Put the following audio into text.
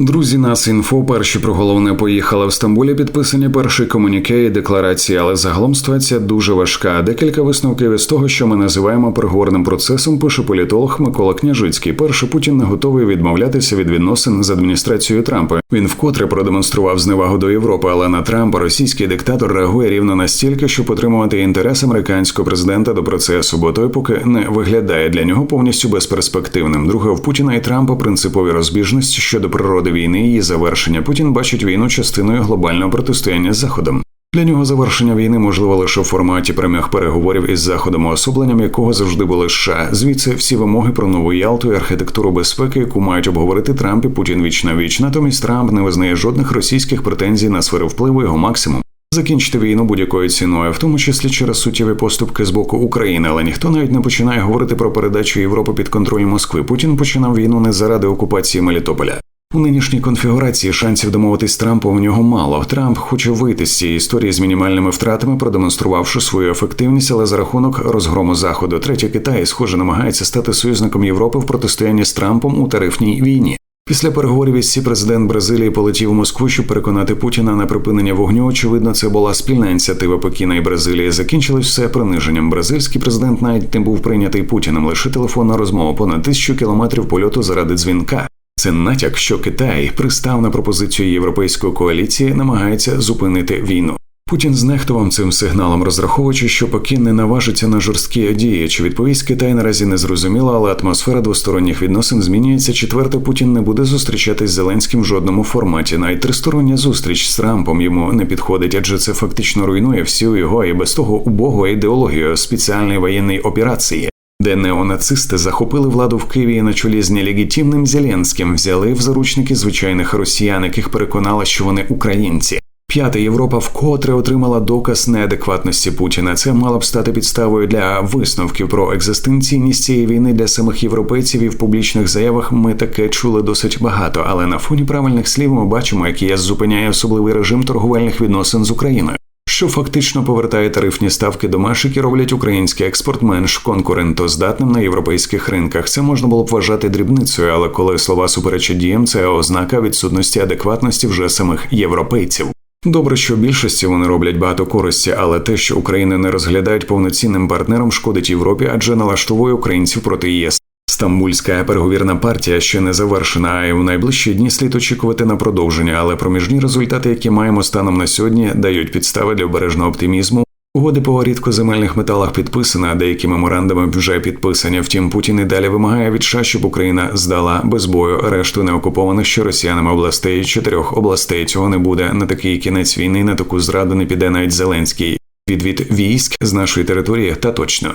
Друзі, нас інфо перші про головне поїхали в Стамбулі. Підписані перші комуніке і декларації, але загалом ситуація дуже важка. Декілька висновків із того, що ми називаємо переговорним процесом, пише політолог Микола Княжицький. Перший Путін не готовий відмовлятися від відносин з адміністрацією Трампа. Він вкотре продемонстрував зневагу до Європи, але на Трампа російський диктатор реагує рівно настільки, щоб отримувати інтерес американського президента до процесу, бо той поки не виглядає для нього повністю безперспективним. Друге, в Путіна і Трампа принципові розбіжності щодо природи війни і її завершення. Путін бачить війну частиною глобального протистояння з заходом. Для нього завершення війни можливо лише в форматі прямих переговорів із заходом, особленням якого завжди були США. Звідси всі вимоги про нову Ялту і архітектуру безпеки, яку мають обговорити Трамп і Путін віч на віч. Натомість Трамп не визнає жодних російських претензій на сфери впливу його максимум. Закінчити війну будь-якою ціною, в тому числі через суттєві поступки з боку України, але ніхто навіть не починає говорити про передачу Європи під контроль Москви. Путін починав війну не заради окупації Мелітополя. У нинішній конфігурації шансів домовитись з Трампом у нього мало. Трамп хоче вийти з цієї історії з мінімальними втратами, продемонструвавши свою ефективність, але за рахунок розгрому заходу. Третє Китай, схоже, намагається стати союзником Європи в протистоянні з Трампом у тарифній війні. Після переговорів із Сі президент Бразилії полетів у Москву, щоб переконати Путіна на припинення вогню. Очевидно, це була спільна ініціатива Пекіна і Бразилії. Закінчилось все приниженням. Бразильський президент навіть не був прийнятий Путіним. Лише телефонна розмова понад тисячу кілометрів польоту заради дзвінка. Це натяк, що Китай пристав на пропозицію європейської коаліції, намагається зупинити війну. Путін знехтував цим сигналом, розраховуючи, що Пекін не наважиться на жорсткі дії. Чи відповість Китай наразі не зрозуміла, але атмосфера двосторонніх відносин змінюється. Четверте, Путін не буде зустрічатись з Зеленським в жодному форматі. Навіть тристороння зустріч з Трампом йому не підходить, адже це фактично руйнує всю його і без того убогу ідеологію спеціальної воєнної операції де неонацисти захопили владу в Києві на чолі з нелегітимним Зеленським, взяли в заручники звичайних росіян, яких переконали, що вони українці. П'ята Європа вкотре отримала доказ неадекватності Путіна. Це мало б стати підставою для висновків про екзистенційність цієї війни для самих європейців. І в публічних заявах ми таке чули досить багато. Але на фоні правильних слів ми бачимо, як ЄС зупиняє особливий режим торговельних відносин з Україною що фактично повертає тарифні ставки до Машик і роблять український експорт менш конкурентоздатним на європейських ринках. Це можна було б вважати дрібницею, але коли слова суперечать діям, це ознака відсутності адекватності вже самих європейців. Добре, що в більшості вони роблять багато користі, але те, що Україну не розглядають повноцінним партнером, шкодить Європі, адже налаштовує українців проти ЄС. Стамбульська переговірна партія ще не завершена, й у найближчі дні слід очікувати на продовження, але проміжні результати, які маємо станом на сьогодні, дають підстави для обережного оптимізму. Угоди по рідкоземельних металах підписана, деякі меморандуми вже підписані. Втім, Путін і далі вимагає від США, щоб Україна здала без бою решту неокупованих що росіянами областей чотирьох областей. Цього не буде на такий кінець війни, на таку зраду не піде навіть Зеленський. Відвід військ з нашої території та точно.